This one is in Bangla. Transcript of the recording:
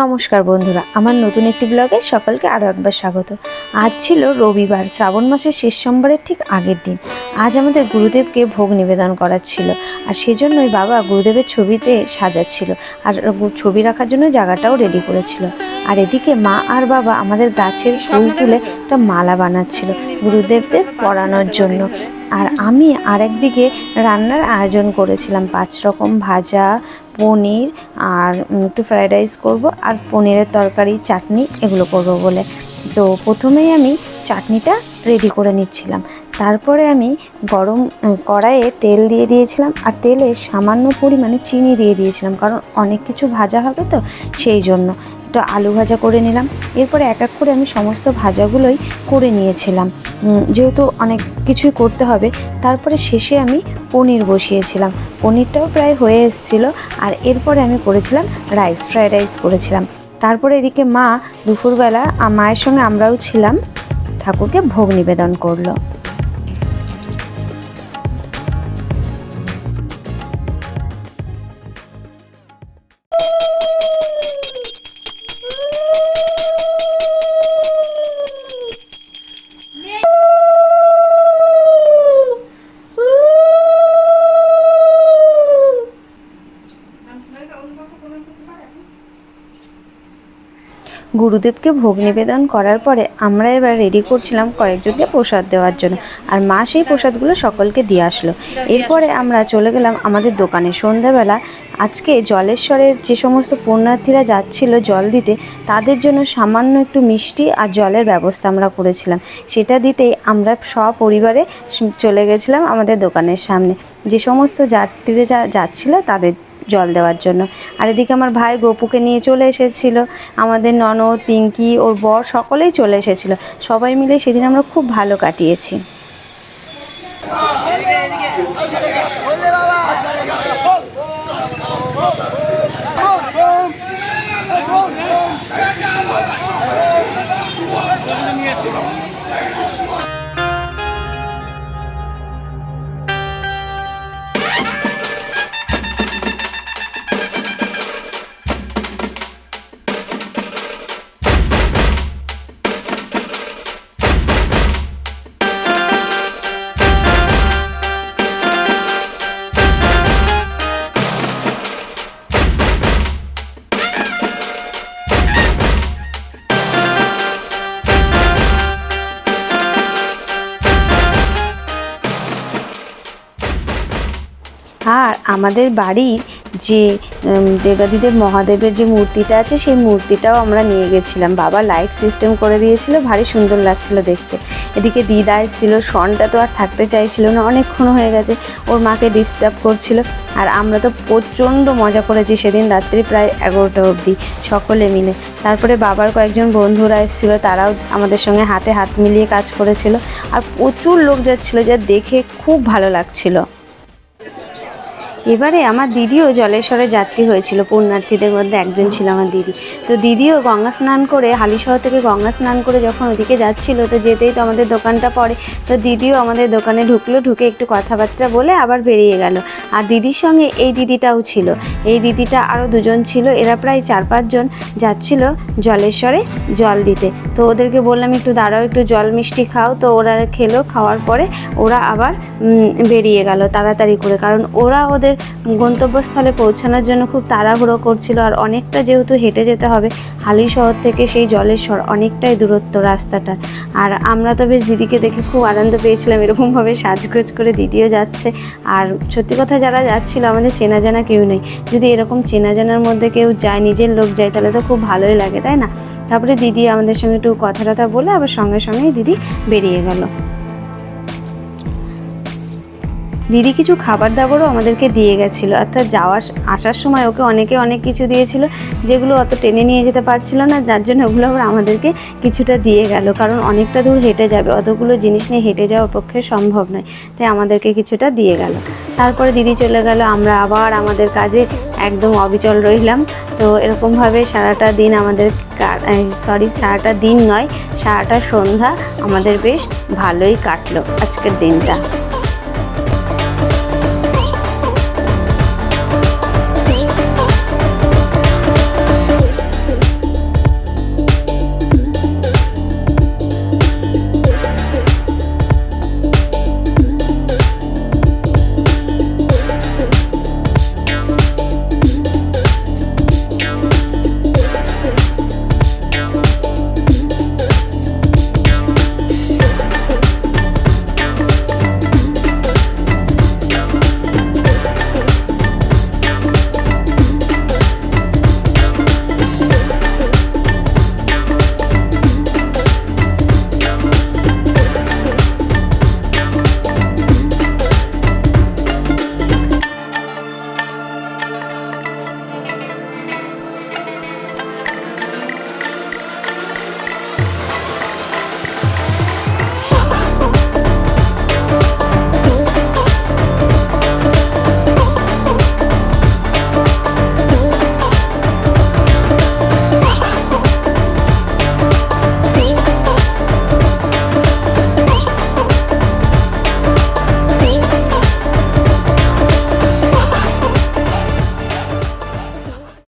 নমস্কার বন্ধুরা, আমার নতুন একটি ব্লগে সকলকে আরও একবার স্বাগত। আজ ছিল রবিবার, শ্রাবণ মাসের শেষ সোমবারের ঠিক আগের দিন। আজ আমাদের গুরুদেবকে ভোগ নিবেদন করার ছিল, আর সেজন্যই বাবা গুরুদেবের ছবিতে সাজাচ্ছিল, আর ছবি রাখার জন্য জায়গাটাও রেডি করেছিল। আর এদিকে মা আর বাবা আমাদের গাছের ফুল তুলে একটা মালা বানাচ্ছিল গুরুদেবদের পরানোর জন্য। আর আমি আরেকদিকে রান্নার আয়োজন করেছিলাম, পাঁচ রকম ভাজা পনির আর একটু ফ্রায়েড রাইস করব আর পনিরের তরকারি, চাটনি এগুলো করব বলে। তো প্রথমেই আমি চাটনিটা রেডি করে নিচ্ছিলাম। তারপরে আমি গরম কড়াইয়ে তেল দিয়ে দিয়েছিলাম আর তেলে সামান্য পরিমাণে চিনি দিয়ে দিয়েছিলাম কারণ অনেক কিছু ভাজা হবে তো সেই জন্য। একটু আলু ভাজা করে নিলাম। এরপরে এক এক করে আমি সমস্ত ভাজাগুলোই করে নিয়েছিলাম। যেহেতু অনেক কিছুই করতে হবে, তারপরে শেষে আমি পনির বসিয়েছিলাম। পনিরটাও প্রায় হয়ে এসেছিল আর এরপরে আমি করেছিলাম রাইস, ফ্রাইড রাইস করেছিলাম। তারপরে এদিকে মা দুপুরবেলা মায়ের সঙ্গে আমরাও ছিলাম। ঠাকুরকে ভোগ নিবেদন করল। গুরুদেবকে ভোগ নিবেদন করার পরে আমরা এবার রেডি করছিলাম কয়েকজনকে প্রসাদ দেওয়ার জন্য। আর মা সেই প্রসাদগুলো সকলকে দিয়ে আসলো। এরপরে আমরা চলে গেলাম আমাদের দোকানে। সন্ধ্যাবেলা আজকে জলেশ্বরের যে সমস্ত পুণ্যার্থীরা যাচ্ছিল জল দিতে, তাদের জন্য সামান্য একটু মিষ্টি আর জলের ব্যবস্থা আমরা করেছিলাম। সেটা দিতেই আমরা সপরিবারে চলে গেছিলাম আমাদের দোকানের সামনে। যে সমস্ত যাত্রীরা যা, যাচ্ছিল তাদের জল দেওয়ার জন্য। আর এদিকে আমার ভাই গোপুকে নিয়ে চলে এসেছিল। আমাদের ননদ, পিঙ্কি, ওর বর সকলেই চলে এসেছিল। সবাই মিলে সেদিন আমরা খুব ভালো কাটিয়েছি। আমাদের বাড়ির যে দেবাদিদেব মহাদেবের যে মূর্তিটা আছে, সেই মূর্তিটাও আমরা নিয়ে গেছিলাম। বাবা লাইট সিস্টেম করে দিয়েছিল, ভারী সুন্দর লাগছিল দেখতে। এদিকে দিদা এসেছিল, শনটা তো আর থাকতে চাইছিল না, অনেকক্ষণ হয়ে গেছে, ওর মাকে ডিস্টার্ব করছিল। আর আমরা তো প্রচণ্ড মজা করেছি সেদিন রাত্রি প্রায় এগারোটা অবধি, সকলে মিলে। তারপরে বাবার কয়েকজন বন্ধুরা এসেছিল, তারাও আমাদের সঙ্গে হাতে হাত মিলিয়ে কাজ করেছিল। আর প্রচুর লোক যাচ্ছিল, যা দেখে খুব ভালো লাগছিল। এবারে আমার দিদিও জলেশ্বরে যাত্রী হয়েছিল, পুণ্যার্থীদের মধ্যে একজন ছিল আমার দিদি। তো দিদিও গঙ্গা স্নান করে, হালিশহর থেকে গঙ্গা স্নান করে যখন ওদিকে যাচ্ছিল, তো যেতেই তো আমাদের দোকানটা পড়ে। তো দিদিও আমাদের দোকানে ঢুকলো, ঢুকে একটু কথাবার্তা বলে আবার বেরিয়ে গেল। আর দিদির সঙ্গে এই দিদিটাও ছিল। এই দিদিটা আরও দুজন ছিল, এরা প্রায় চার পাঁচজন যাচ্ছিল জলেশ্বরে জল দিতে। তো ওদেরকে বললাম, একটু দাঁড়াও, একটু জল মিষ্টি খাও। তো ওরা খেলো, খাওয়ার পরে ওরা আবার বেরিয়ে গেল তাড়াতাড়ি করে। কারণ ওরা ওদের গন্তব্যস্থলে পৌঁছানোর জন্য খুব তাড়াহুড়ো করছিল আর অনেকটা যেহেতু হেঁটে যেতে হবে হালি শহর থেকে সেই জলেশ্বর অনেকটাই দূরত্ব রাস্তাটা। আর আমরা তো বেশ দিদিকে দেখে খুব আনন্দ পেয়েছিলাম, এরকমভাবে সাজগোজ করে দিদিও যাচ্ছে। আর সত্যি কথা যারা যাচ্ছিল, আমাদের চেনা জানা কেউ নেই। যদি এরকম চেনা জানার মধ্যে কেউ যায়, নিজের লোক যায়, তাহলে তো খুব ভালোই লাগে, তাই না? তারপরে দিদি আমাদের সঙ্গে একটু কথা টথা বলে আবার সঙ্গে সঙ্গেই দিদি বেরিয়ে গেল। দিদি কিছু খাবার দাবারও আমাদেরকে দিয়ে গেছিল। অর্থাৎ যাওয়ার, আসার সময় ওকে অনেকে অনেক কিছু দিয়েছিল, যেগুলো অত টেনে নিয়ে যেতে পারছিল না, যার জন্য ওগুলো আবার আমাদেরকে কিছুটা দিয়ে গেল। কারণ অনেকটা দূর হেঁটে যাবে, অতগুলো জিনিস নিয়ে হেঁটে যাওয়ার পক্ষে সম্ভব নয়, তাই আমাদেরকে কিছুটা দিয়ে গেল। তারপরে দিদি চলে গেল, আমরা আবার আমাদের কাজে একদম অবিচল রইলাম। তো এরকমভাবে সারাটা দিন আমাদের সরি সারাটা দিন নয়, সারাটা সন্ধ্যা আমাদের বেশ ভালোই কাটলো আজকের দিনটা।